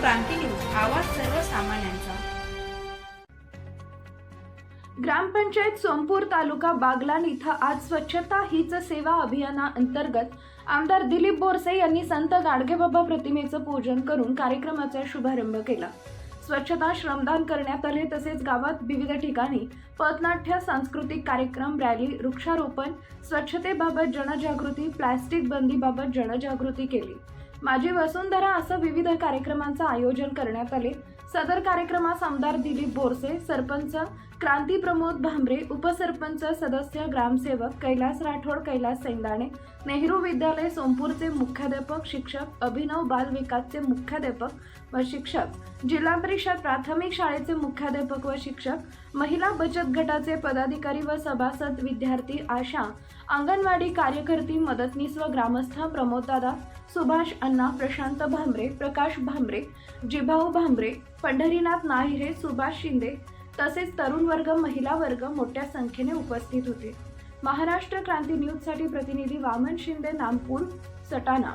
क्रांती news आवाज सर्वसामान्यांचा. ग्रामपंचायत सोमपूर तालुका बागलाण इथं आज स्वच्छता हीच सेवा अभियानाअंतर्गत आमदार दिलीप बोरसे यांनी संत गाडगेबाबा प्रतिमेचं पूजन करून कार्यक्रमाचा शुभारंभ केला. स्वच्छता श्रमदान करण्यात आले तसेच गावात विविध ठिकाणी पथनाट्य सांस्कृतिक कार्यक्रम रॅली वृक्षारोपण स्वच्छतेबाबत जनजागृती प्लॅस्टिक बंदीबाबत जनजागृती केली. माझी वसुंधरा असं विविध कार्यक्रमांचं आयोजन करण्यात आले. सदर कार्यक्रमास आमदार दिलीप बोरसे सरपंच क्रांती प्रमोद भांबरे उपसरपंच सदस्य ग्रामसेवक कैलास राठोड कैलास सैंदाणे नेहरू विद्यालय सोमपूरचे मुख्याध्यापक शिक्षक अभिनव बाल विकासचे मुख्याध्यापक व शिक्षक जिल्हा परिषद प्राथमिक शाळेचे मुख्याध्यापक व शिक्षक महिला बचत गटाचे पदाधिकारी व सभासद विद्यार्थी आशा अंगणवाडी कार्यकर्ती मदतनीस व ग्रामस्थ प्रमोददादा सुभाष अण्णा प्रशांत भांबरे प्रकाश भांबरे जिभाऊ भांबरे पंढरीनाथ नाहिरे सुभाष शिंदे तसेच तरुण वर्ग महिला वर्ग मोठ्या संख्येने उपस्थित होते. महाराष्ट्र क्रांती न्यूजसाठी प्रतिनिधी वामन शिंदे नामपूर सटाणा.